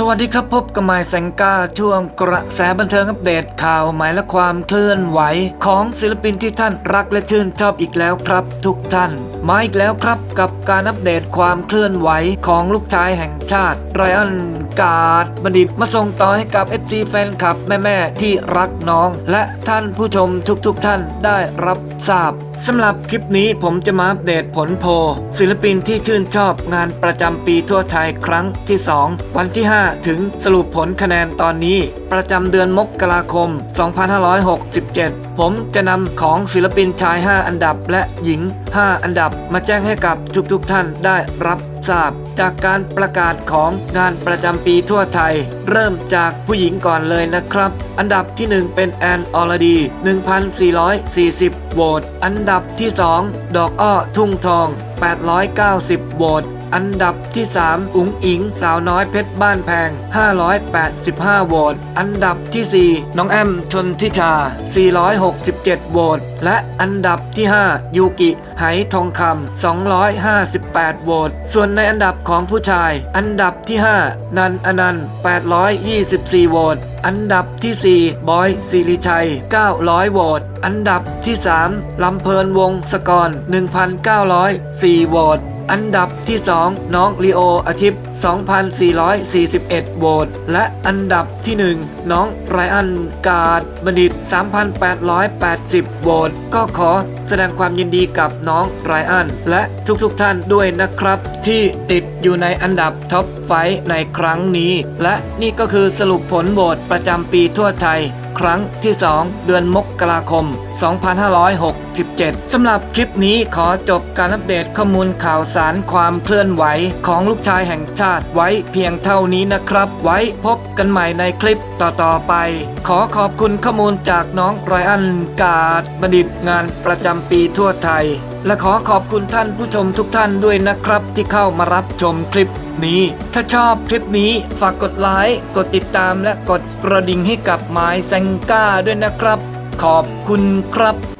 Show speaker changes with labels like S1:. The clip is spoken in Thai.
S1: สวัสดีครับพบกับไมายแสงก้าช่วงกระแสบันเทิงอัปเดตข่าวหมายและความเคลื่อนไหว ของศิลปินที่ท่านรักและชื่นชอบอีกแล้วครับทุกท่าน มาอีกแล้วครับกับการอัปเดตความเคลื่อนไหวของลูกชายแห่งชาติไรอันกาดบัณฑิตมาส่งต่อให้กับ FC แฟนคลับ แม่ๆที่รักน้อง และท่านผู้ชมทุกๆท่านได้รับทราบสำหรับคลิปนี้ผมจะมาอัปเดตผลโพลศิลปินที่ชื่นชอบงานประจำปีทั่วไทยครั้งที่ 2 วันที่ 5 ถึงสรุปผลคะแนนตอนนี้ ประจำเดือนมกราคม 2567 ผมจะนำของศิลปินชาย 5 อันดับและหญิง 5 อันดับมาแจ้งให้กับทุกๆท่านได้รับทราบ จากการประกาศของงานประจำปีทั่วไทย เริ่มจากผู้หญิงก่อนเลยนะครับ อันดับที่ 1 เป็นแอนออลดี 1,440 โหวต อันดับที่ 2 ดอกอ้อทุ่งทอง 890 โหวตอันดับที่ 3 อุ๋งอิง สาวน้อยเพชรบ้านแพง 585 โหวต อันดับที่ 4 น้องแอมชนทิชา 467 โหวต และอันดับที่ 5 ยูกิไหทองคำ 258 โหวต ส่วนในอันดับของผู้ชาย อันดับที่ 5 นันอนันต์ 824 โหวตอันดับที่ 4 บอยสิริชัย 900 โหวต อันดับที่ 3 ลำเพลินวงศกร 1,904 โหวต อันดับที่ 2 น้องลีโออาทิตย์ 2,441 โหวต และอันดับที่ 1 น้องไรอันการ์ดบัณฑิต 3,880 โหวต ก็ขอแสดงความยินดีกับน้องไรอัน และทุกๆทท่านด้วยนะครับ ที่ติดอยู่ในอันดับท็อปไฟในครั้งนี้ และนี่ก็คือสรุปผลโหวตประจำปีทั่วไทย ครั้งที่ 2 เดือนมกราคม 2567 สำหรับคลิปนี้ขอจบการอัปเดตข้อมูลข่าวสารความเคลื่อนไหวของลูกชายแห่งชาติไว้เพียงเท่านี้นะครับ ไว้พบกันใหม่ในคลิปต่อๆไป ขอขอบคุณข้อมูลจากน้องไรอันกาดบัณฑิตงานประจำปีทั่วไทย และขอขอบคุณท่านผู้ชมทุกท่านด้วยนะครับ ที่เข้ามารับชมคลิปนี้ ถ้าชอบคลิปนี้ฝากกดไลค์กดติดตามและกดกระดิ่งให้กับไม้แซงก้าด้วยนะครับ ขอบคุณครับ